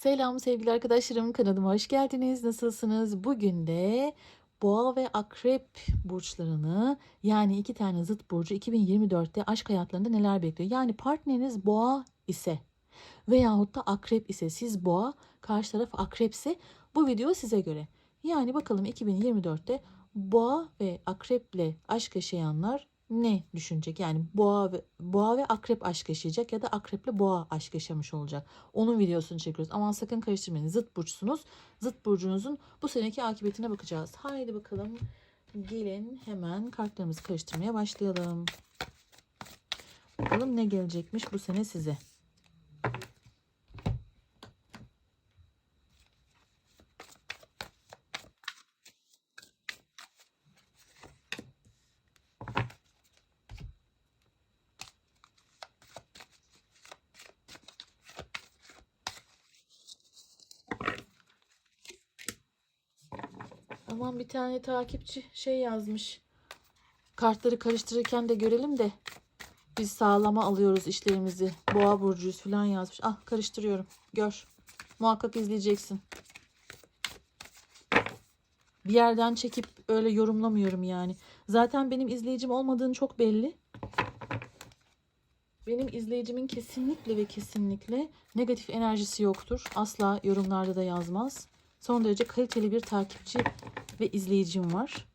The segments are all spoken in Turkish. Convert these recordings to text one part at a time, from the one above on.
Selam sevgili arkadaşlarım kanalıma hoş geldiniz. Nasılsınız? Bugün de Boğa ve Akrep burçlarını yani iki tane zıt burcu 2024'te aşk hayatlarında neler bekliyor? Yani partneriniz Boğa ise veyahut da Akrep ise siz Boğa, karşı taraf Akrepse bu video size göre. Yani bakalım 2024'te Boğa ve Akrep'le aşk yaşayanlar ne düşünecek? Yani boğa ve boğa ve akrep aşk yaşayacak ya da akreple boğa aşk yaşamış olacak. Onun videosunu çekiyoruz. Aman sakın karıştırmayın. Zıt burçsunuz. Zıt burcunuzun bu seneki akıbetine bakacağız. Haydi bakalım. Gelin hemen kartlarımızı karıştırmaya başlayalım. Bakalım ne gelecekmiş bu sene size. Aman bir tane takipçi şey yazmış. Kartları karıştırırken de görelim de biz sağlama alıyoruz işlerimizi. Boğa burcuyuz falan yazmış. Ah karıştırıyorum. Gör. Muhakkak izleyeceksin. Bir yerden çekip öyle yorumlamıyorum yani. Zaten benim izleyicim olmadığın çok belli. Benim izleyicimin kesinlikle ve kesinlikle negatif enerjisi yoktur. Asla yorumlarda da yazmaz. Son derece kaliteli bir takipçi ve izleyicim var.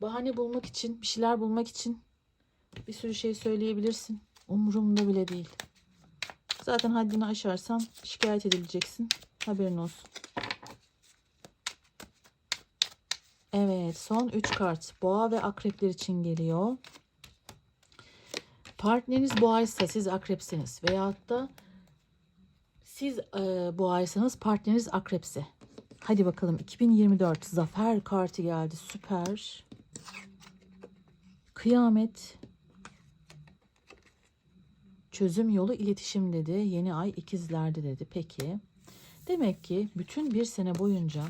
Bahane bulmak için, bir şeyler bulmak için bir sürü şey söyleyebilirsin. Umurumda bile değil. Zaten haddini aşarsan şikayet edileceksin. Haberin olsun. Evet, son 3 kart. Boğa ve akrepler için geliyor. Partneriniz boğaysa siz akrepsiniz veyahut da siz e, boğaysanız partneriniz akrepse. Hadi bakalım 2024 zafer kartı geldi. Süper. Kıyamet. Çözüm yolu iletişim dedi. Yeni ay ikizlerde dedi. Peki. Demek ki bütün bir sene boyunca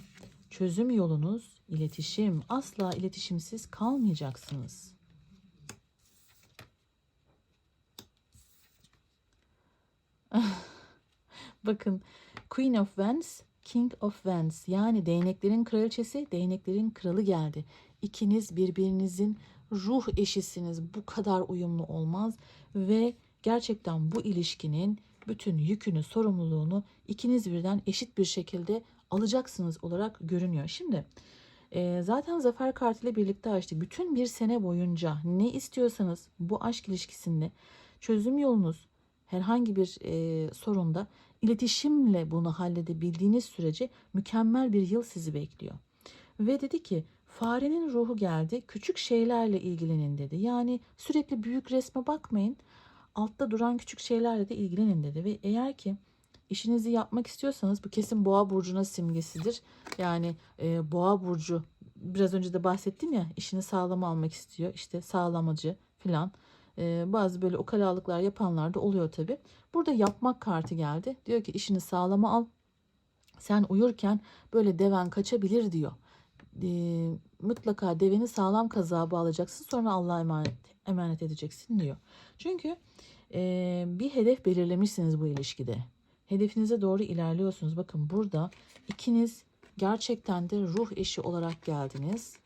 çözüm yolunuz iletişim. Asla iletişimsiz kalmayacaksınız. Bakın Queen of Wands, King of Wands yani değneklerin kraliçesi, değneklerin kralı geldi. İkiniz birbirinizin ruh eşisiniz. Bu kadar uyumlu olmaz ve gerçekten bu ilişkinin bütün yükünü, sorumluluğunu ikiniz birden eşit bir şekilde alacaksınız olarak görünüyor. Şimdi e, zaten zafer kartıyla birlikte açtık. Bütün bir sene boyunca ne istiyorsanız bu aşk ilişkisinde çözüm yolunuz herhangi bir e, sorunda iletişimle bunu halledebildiğiniz sürece mükemmel bir yıl sizi bekliyor. Ve dedi ki farenin ruhu geldi küçük şeylerle ilgilenin dedi. Yani sürekli büyük resme bakmayın altta duran küçük şeylerle de ilgilenin dedi. Ve eğer ki işinizi yapmak istiyorsanız bu kesin boğa burcuna simgesidir. Yani e, boğa burcu biraz önce de bahsettim ya işini sağlam almak istiyor. İşte sağlamacı filan. E, bazı böyle ukalalıklar yapanlar da oluyor tabi. Burada yapmak kartı geldi. Diyor ki işini sağlama al. Sen uyurken böyle deven kaçabilir diyor. E, mutlaka deveni sağlam kazağa bağlayacaksın. Sonra Allah'a emanet, emanet edeceksin diyor. Çünkü e, bir hedef belirlemişsiniz bu ilişkide hedefinize doğru ilerliyorsunuz. Bakın burada ikiniz gerçekten de ruh eşi olarak geldiniz.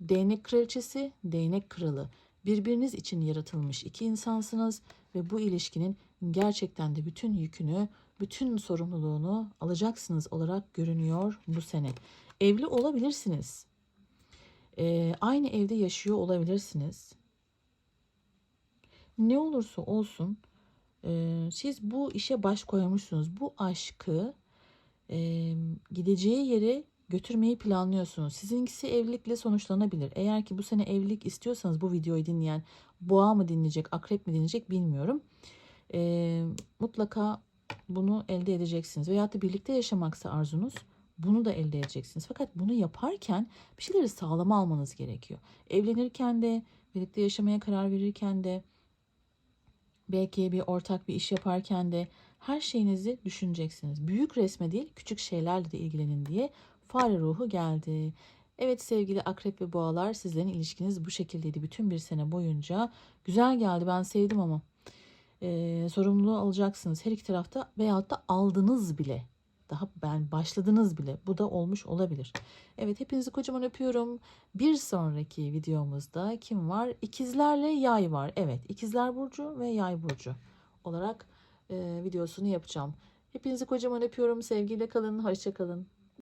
Değnek kraliçesi, değnek kralı. Birbiriniz için yaratılmış iki insansınız ve bu ilişkinin gerçekten de bütün yükünü, bütün sorumluluğunu alacaksınız olarak görünüyor bu sene. Evli olabilirsiniz. Ee, aynı evde yaşıyor olabilirsiniz. Ne olursa olsun siz bu işe baş koymuşsunuz. Bu aşkı gideceği yere götürmeyi planlıyorsunuz. Sizinkisi evlilikle sonuçlanabilir. Eğer ki bu sene evlilik istiyorsanız bu videoyu dinleyen boğa mı dinleyecek, akrep mi dinleyecek bilmiyorum. Mutlaka bunu elde edeceksiniz. Veyahut da birlikte yaşamaksa arzunuz bunu da elde edeceksiniz. Fakat bunu yaparken bir şeyleri sağlama almanız gerekiyor. Evlenirken de, birlikte yaşamaya karar verirken de, belki bir ortak bir iş yaparken de Her şeyinizi düşüneceksiniz. Büyük resme değil küçük şeylerle de ilgilenin diye fare ruhu geldi. Evet sevgili akrep ve boğalar sizlerin ilişkiniz bu şekildeydi bütün bir sene boyunca. Güzel geldi ben sevdim ama. Ee, sorumluluğu alacaksınız her iki tarafta veyahut da aldınız bile. Daha ben başladınız bile. Bu da olmuş olabilir. Evet hepinizi kocaman öpüyorum. Bir sonraki videomuzda kim var? İkizlerle yay var. Evet ikizler burcu ve yay burcu olarak e, videosunu yapacağım. Hepinizi kocaman öpüyorum. Sevgiyle kalın. Hoşça kalın.